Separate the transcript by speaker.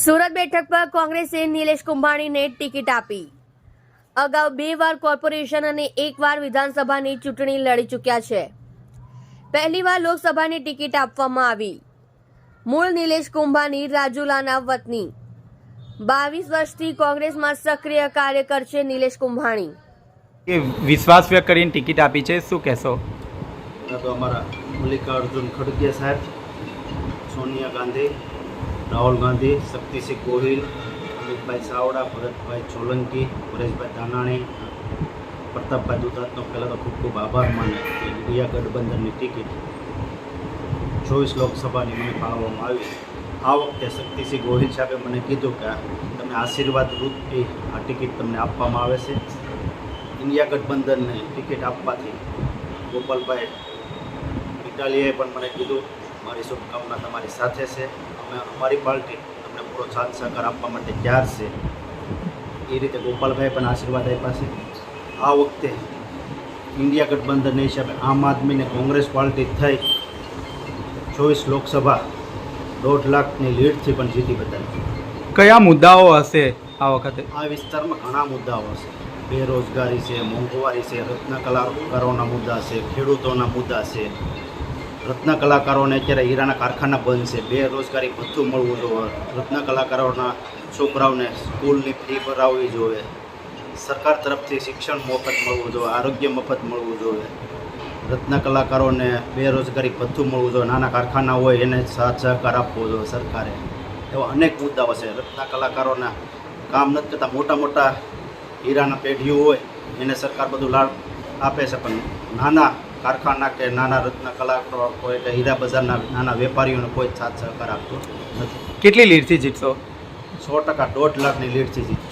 Speaker 1: સુરત બેઠક પર કોંગ્રેસે નિલેશ કુંભાણીને ટિકિટ આપી. અગાઉ બે વાર કોર્પોરેશન અને એક વાર વિધાનસભાની ચૂંટણી લડી ચૂક્યા છે. પહેલીવાર લોકસભાની ટિકિટ આપવામાં આવી. મૂળ નિલેશ કુંભાણી રાજુલાના વતની. બાવીસ વર્ષથી કોંગ્રેસમાં સક્રિય કાર્યકર છે નિલેશ કુંભાણી.
Speaker 2: એ વિશ્વાસ વ્યક્ત કરીને ટિકિટ આપી છે શું કહેશો?
Speaker 3: તો અમારા મલ્લિકાર્જુન ખડગે સાહેબ સોનિયા ગાંધી રાહુલ ગાંધી, શક્તિસિંહ ગોહિલ, અમિતભાઈ સાવડા ભરતભાઈ સોલંકી, પરેશભાઈ ધાનાણી, પ્રતાપભાઈ દુધાતનો પહેલાં તો ખૂબ ખૂબ આભાર માને. કે ઇન્ડિયા ગઠબંધનની ટિકિટ ચોવીસ લોકસભાની મને ફાળવવામાં આવી. આ વખતે શક્તિસિંહ ગોહિલ સાહેબે મને કીધું કે તમને આશીર્વાદ રૂપથી આ ટિકિટ તમને આપવામાં આવે છે. ઇન્ડિયા ગઠબંધનને ટિકિટ આપવાથી ગોપાલભાઈ ઇટાલીએ પણ મને કીધું મારી શુભકામના તમારી સાથે છે. અમે અમારી પાર્ટી તમને પૂરો સાથ સહકાર આપવા માટે તૈયાર છે. એ રીતે ગોપાલભાઈ પણ આશીર્વાદ આપ્યા છે. આ વખતે ઇન્ડિયા ગઠબંધન હિસાબે આમ આદમી ને કોંગ્રેસ પાર્ટી થઈ. ચોવીસ લોકસભા દોઢ લાખની લીડથી પણ જીતી બતાવી
Speaker 2: કયા મુદ્દાઓ હશે આ વખતે?
Speaker 3: આ વિસ્તારમાં ઘણા મુદ્દાઓ હશે. બેરોજગારી છે મોંઘવારી છે રત્નકલાકારોના મુદ્દા છે ખેડૂતોના મુદ્દા છે. રત્ન કલાકારોને અત્યારે હીરાના કારખાના બંધ છે. બેરોજગારી ભથ્થું મળવું જોઈએ રત્ન કલાકારોના છોકરાઓને સ્કૂલની ફી ભરાવવી જોઈએ સરકાર તરફથી શિક્ષણ મફત મળવું જોઈએ આરોગ્ય મફત મળવું જોઈએ રત્ન કલાકારોને બેરોજગારી ભથ્થું મળવું જોઈએ નાના કારખાના હોય એને સાથ સહકાર આપવો જોઈએ સરકારે. એવા અનેક મુદ્દાઓ છે. રત્ન કલાકારોના કામ નથી કરતા. મોટા મોટા હીરાના પેઢીઓ હોય એને સરકાર બધું લાભ આપે છે. પણ નાના કારખાના કે નાના રત્ન કલાકારો હોય કે હીરા બજારના નાના વેપારીઓને કોઈ જ સાથ સહકાર આપતો નથી.
Speaker 2: કેટલી લીડથી જીતશો?
Speaker 3: સો ટકા દોઢ લાખની લીડથી જીતશું